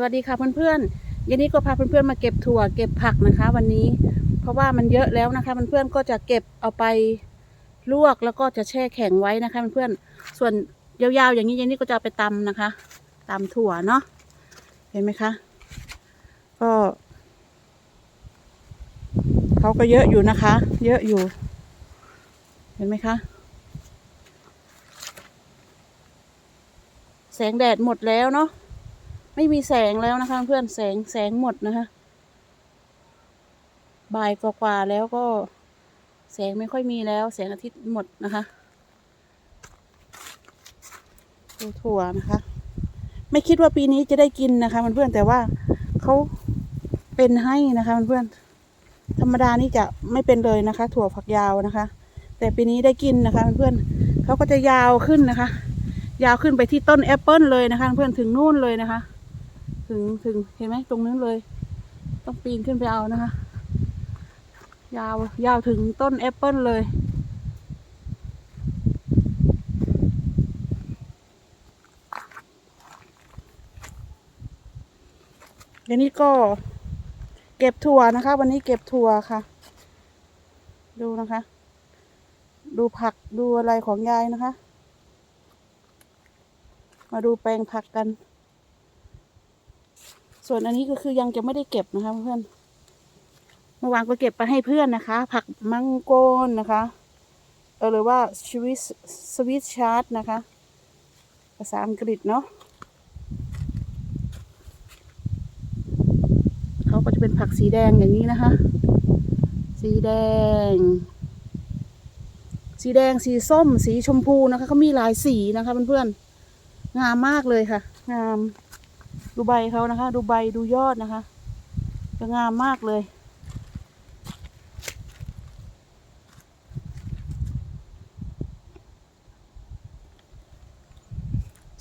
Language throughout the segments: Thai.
สวัสดีค่ะเพื่อนๆยันนี้ก็พาเพื่อนๆมาเก็บถั่วเก็บผักนะคะ วันนี้ เพราะว่ามันเยอะแล้วนะคะเพื่อนๆก็จะเก็บเอาไปลวกแล้วก็จะแช่แข็งไว้นะคะเพื่อนๆส่วนยาวๆอย่างนี้ยันนี้ก็จะไปตำนะคะตำถั่วเนาะเห็นไหมคะ ก็เขาก็เยอะอยู่นะคะ เยอะอยู่ เห็นไหมคะแสงแดดหมดแล้วเนาะ ไม่มีแสงแล้วนะคะ เพื่อนแสงแสงหมดนะคะ บ่ายกว่าๆแล้วก็แสงไม่ค่อยมีแล้ว แสงอาทิตย์หมดนะคะดูถั่วนะคะ ไม่คิดว่าปีนี้จะได้กินนะคะเพื่อนๆแต่ว่าเขาเป็นให้นะคะเพื่อนๆธรรมดานี่จะไม่เป็นเลยนะคะ ถั่วฝักยาวนะคะ แต่ปีนี้ได้กินนะคะเพื่อนๆเขาก็จะยาวขึ้นนะคะ ยาวขึ้นไปที่ต้นแอปเปิลเลยนะคะ เพื่อนถึงนู่นเลยนะคะ ถึงถึงเห็นไหมตรงนั้นเลย ต้องปีนขึ้นไปเอานะคะ ยาวยาวถึงต้นแอปเปิลเลย เดี๋ยวนี้ก็เก็บถั่วนะคะ วันนี้เก็บถั่วค่ะ ดูนะคะ ดูผักดูอะไรของยายนะคะ มาดูแปลงผักกัน ส่วนอันนี้ก็คือยังจะไม่ได้เก็บนะคะเพื่อนเมื่อวานก็เก็บไปให้เพื่อนนะคะ ผักมังโกนนะคะเออหรือว่าสวิสสวิสชาร์ตนะคะ ภาษาอังกฤษเนาะเขาก็จะเป็นผักสีแดงอย่างนี้นะคะ สีแดง สีแดงสีส้ม สีชมพูนะคะเขามีหลายสีนะคะเพื่อนๆงามมากเลยค่ะ งาม ดูใบเขานะคะ ดูใบดูยอดนะคะจะงามมากเลย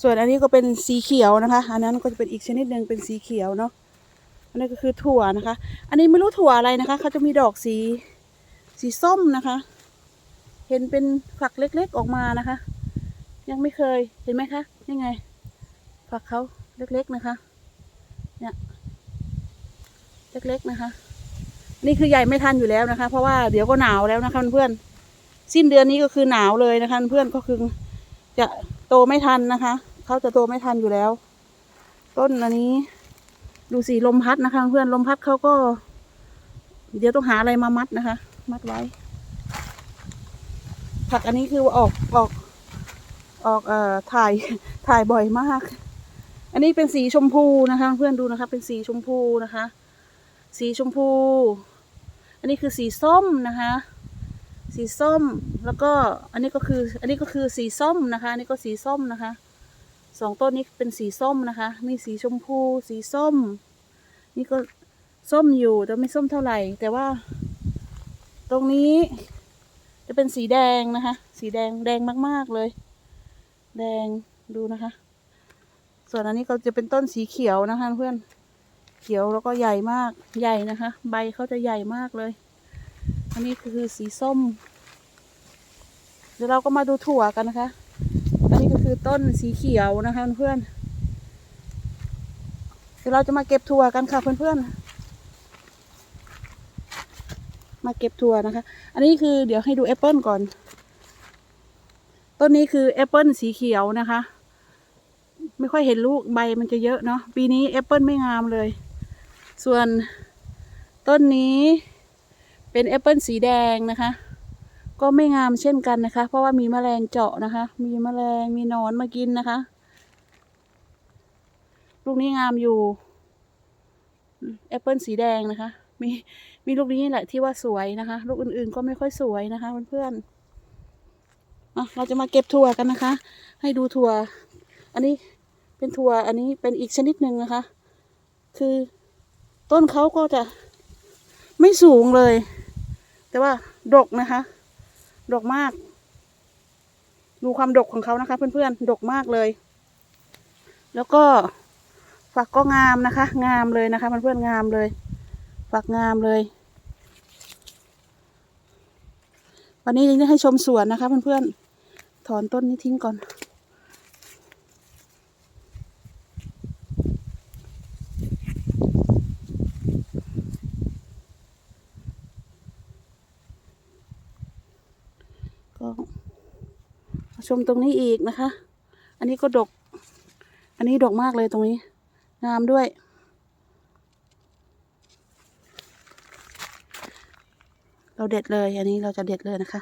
ส่วนอันนี้ก็เป็นสีเขียวนะคะ อันนั้นก็จะเป็นอีกชนิดหนึ่งเป็นสีเขียวเนาะอันนี้ก็คือถั่วนะคะ อันนี้ไม่รู้ถั่วอะไรนะคะเขาจะมีดอกสีสีส้มนะคะ เห็นเป็นฝักเล็กๆออกมานะคะ ยังไม่เคยเห็นไหมคะยังไงฝักเขาเล็กๆนะคะ เล็ก ๆนะคะ นี่คือใหญ่ไม่ทันอยู่แล้วนะคะ เพราะว่าเดี๋ยวก็หนาวแล้วนะคะเพื่อนสิ้นเดือนนี้ก็คือหนาวเลยนะคะเพื่อนก็คือจะโตไม่ทันนะคะเขาจะโตไม่ทันอยู่แล้ว ต้นอันนี้ ดูสีลมพัดนะคะ เพื่อนลมพัดเขาก็ เดี๋ยวต้องหาอะไรมามัดนะคะ มัดไว้ ผักอันนี้คือออกออกออกเอ่อถ่ายถ่ายบ่อยมาก อันนี้เป็นสีชมพูนะคะ เพื่อนดูนะคะ เป็นสีชมพูนะคะ สีชมพู อันนี้คือสีส้มนะคะ สีส้มแล้วก็อันนี้ก็คือ อันนี้ก็คือสีส้มนะคะ อันนี้ก็สีส้มนะคะสองต้นนี้เป็นสีส้มนะคะ มีสีชมพู สีส้ม นี่ก็ส้มอยู่แต่ไม่ส้มเท่าไหร่ แต่ว่า ตรงนี้ จะเป็นสีแดงนะคะ สีแดงแดงมาก ๆเลย แดงดูนะคะ ส่วนอันนี้ก็จะเป็นต้นสีเขียวนะคะเพื่อน เขียวแล้วก็ใหญ่มากใหญ่นะคะ ใบเขาจะใหญ่มากเลย อันนี้คือสีส้ม เดี๋ยวเราก็มาดูถั่วกันนะคะ อันนี้ก็คือต้นสีเขียวนะคะเพื่อนเดี๋ยวเราจะมาเก็บถั่วกันค่ะเพื่อนๆ มาเก็บถั่วนะคะ อันนี้คือเดี๋ยวให้ดูแอปเปิลก่อน ต้นนี้คือแอปเปิลสีเขียวนะคะ ไม่ค่อยเห็นลูกใบมันจะเยอะเนาะ ปีนี้แอปเปิลไม่งามเลย ส่วนต้นนี้เป็นแอปเปิลสีแดงนะคะ ก็ไม่งามเช่นกันนะคะ เพราะว่ามีแมลงเจาะนะคะ มีแมลงมีนอนมากินนะคะ ลูกนี้งามอยู่แอปเปิลสีแดงนะคะ มีมีลูกนี้แหละที่ว่าสวยนะคะ ลูกอื่นๆก็ไม่ค่อยสวยนะคะเพื่อนๆเราจะมาเก็บถั่วกันนะคะ ให้ดูถั่ว อันนี้เป็นถั่วอันนี้เป็นอีกชนิดหนึ่งนะคะ คือ ต้นเขาก็จะไม่สูงเลย แต่ว่าดกนะคะ ดกมาก ดูความดกของเขานะคะ เพื่อนๆ ดกมากเลย แล้วก็ฝักก็งามนะคะ งามเลยนะคะเพื่อนๆงามเลย ฝักงามเลย วันนี้จะให้ชมสวนนะคะเพื่อนๆถอนต้นนี้ทิ้งก่อน ชมตรงนี้อีกนะคะ อันนี้ก็ดก อันนี้ดกมากเลยตรงนี้ งามด้วย เราเด็ดเลย อันนี้เราจะเด็ดเลยนะคะ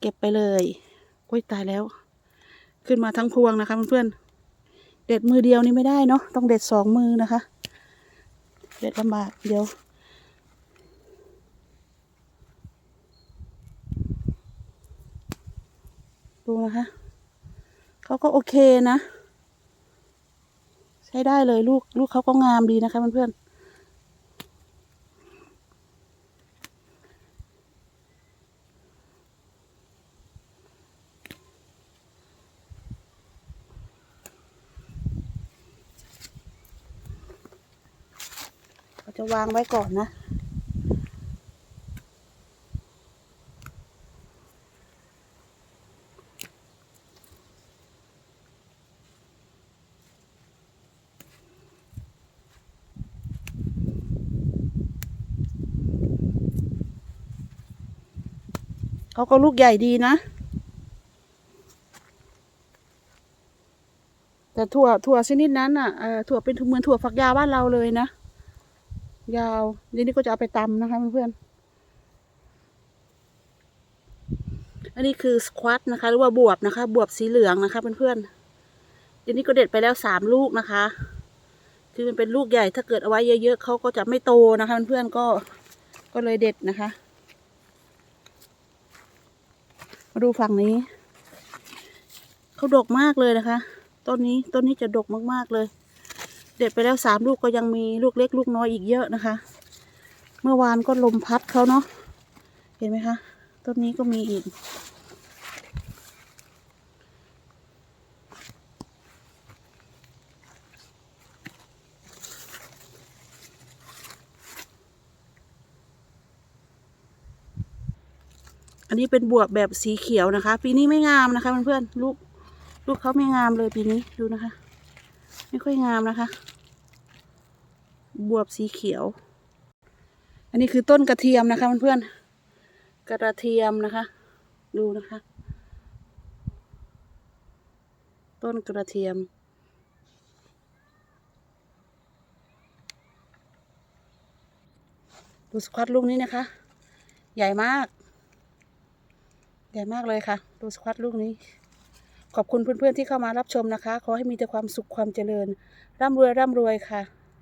เก็บไปเลยโอ้ยตายแล้ว ขึ้นมาทั้งพวงนะคะเพื่อนๆ เด็ดมือเดียวนี่ไม่ได้เนาะ ต้องเด็ดสองมือนะคะ เด็ดลำบากเดี๋ยว ดูนะคะเขาก็โอเคนะ ใช้ได้เลยลูกลูกเขาก็งามดีนะคะเพื่อนๆเราจะวางไว้ก่อนนะ เขาก็ลูกใหญ่ดีนะ แต่ถั่วถั่วชนิดนั้นอะถั่วเป็นเหมือนถั่วฝักยาวบ้านเราเลยนะ ยาวทีนี้ก็จะเอาไปตำนะคะเพื่อนๆอันนี้คือสควอตนะคะ หรือว่าบวบนะคะ บวบสีเหลืองนะคะเพื่อนๆทีนี้ก็เด็ดไปแล้วสามลูกนะคะคือมันเป็นลูกใหญ่ถ้าเกิดเอาไว้เยอะๆเขาก็จะไม่โตนะคะเพื่อนๆก็ก็เลยเด็ดนะคะ มาดูฝั่งนี้ เขาดกมากเลยนะคะ ต้นนี้ต้นนี้จะดกมากๆเลย เด็ดไปแล้วสามลูกก็ยังมีลูกเล็กลูกน้อยอีกเยอะนะคะ เมื่อวานก็ลมพัดเขาเนาะ เห็นไหมคะ ต้นนี้ก็มีอีก อันนี้เป็นบวบแบบสีเขียวนะคะ ปีนี้ไม่งามนะคะเพื่อนๆลูกลูกเขาไม่งามเลยปีนี้ดูนะคะ ไม่ค่อยงามนะคะ บวบสีเขียว อันนี้คือต้นกระเทียมนะคะเพื่อนๆกระเทียมนะคะ ดูนะคะ ต้นกระเทียมดูสควอตลูกนี้นะคะ ใหญ่มาก ญ่มากเลยค่ะ ดูสควอตลูกนี้ ขอบคุณเพื่อนๆที่เข้ามารับชมนะคะ ขอให้มีแต่ความสุขความเจริญ ร่ำรวยร่ำรวยค่ะ